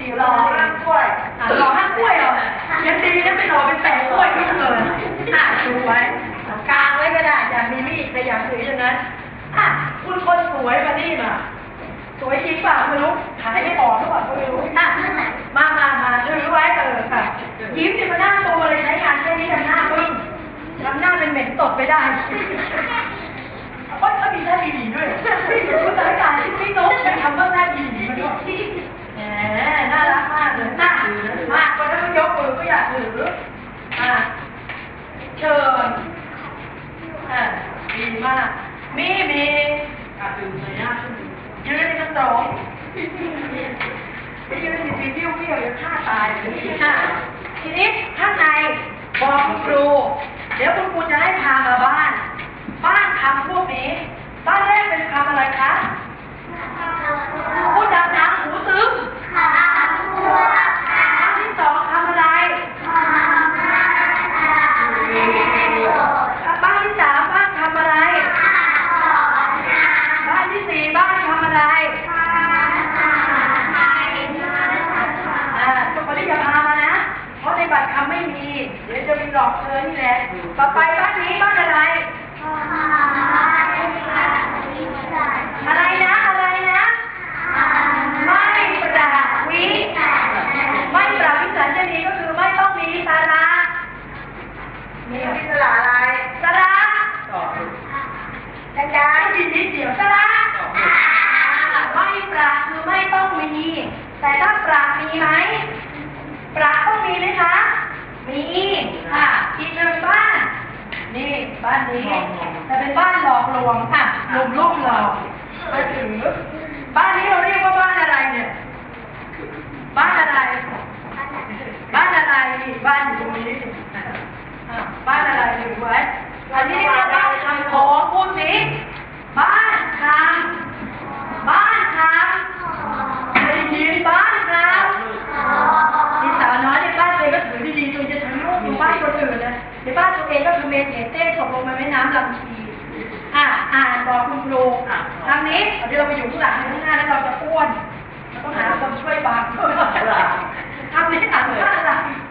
สี่หล่อห้างกล้วยอะหล่อห้างกล้วยเหรอยังดีนะไม่หล่อเป็นแปะกล้วยขึ้นเลยอะดูไว้กลางไว้ก็ได้อย่ามีมีดแต่อย่าถืออย่างนั้นอะคุณคนสวยมานี่มาสวยจริงเปล่าไม่รู้ขายไม่ออกหรือเปล่าไม่รู้อะมามามาถือไว้เออค่ะยิ้มเนี่มันหน้าโตเลยใช้งานแค่นี้ทำหน้าปึ้งทำหน้าเป็นเหม็นตดไปได้โอ๊ยเขามีท่าดีๆด้วยพี่รู้สถานการณ์ที่พี่นกไปทำเรื่องหน้าดีๆมาด้วยแหมน่ารักมากเลยน่ามากคนนั้นก็ยกมือก็อยากถืออะ เชิญอะดีมาก มีมีอะดื่มหน่อยนะยืนในกระสองไปยืนสิบิ้วเบี้ยวเดี๋ยวฆ่าตายเลยอะทีนี้ข้างในบอกคุณครู หลอกเธอนี่แหละต่อไปบ้านนี้บ้านอะไร อะไรนะ อะไรนะไม่ประวิไม่ประวิสัญญานีก็คือไม่ต้องมีสาระมีสาระอะไรสาระดังๆนิดเดียวสาระไม่ประคือไม่ต้องมี แต่ถ้าประมีไหม ประต้องมีไหมคะ มีค่ะอีกหนึ่งบ้าน นี่ บ้านนี้ แต่เป็นบ้านหลอกลวงค่ะลุมลุ่มหลอกไปถือบ้านนี้เราเรียกว่าบ้านอะไรเนี่ย บ้านอะไร บ้านอะไร บ้านอยู่ตรงนี้อะบ้านอะไรถือไว้อันนี้ บ้านคนอื่นนะในบ้านตัวเองก็คือเมนเอเต้ตกลงมาแม่น้ำลำชีอะอ่านบอกคุณครูทางนี้เดี๋ยวเราไปอยู่ข้างหลังข้างหน้าแล้วเราจะอ้วนเราต้องหาคนช่วยบังทำนี้อ่านว่าอะไรตรวจบอกผู้ไหมต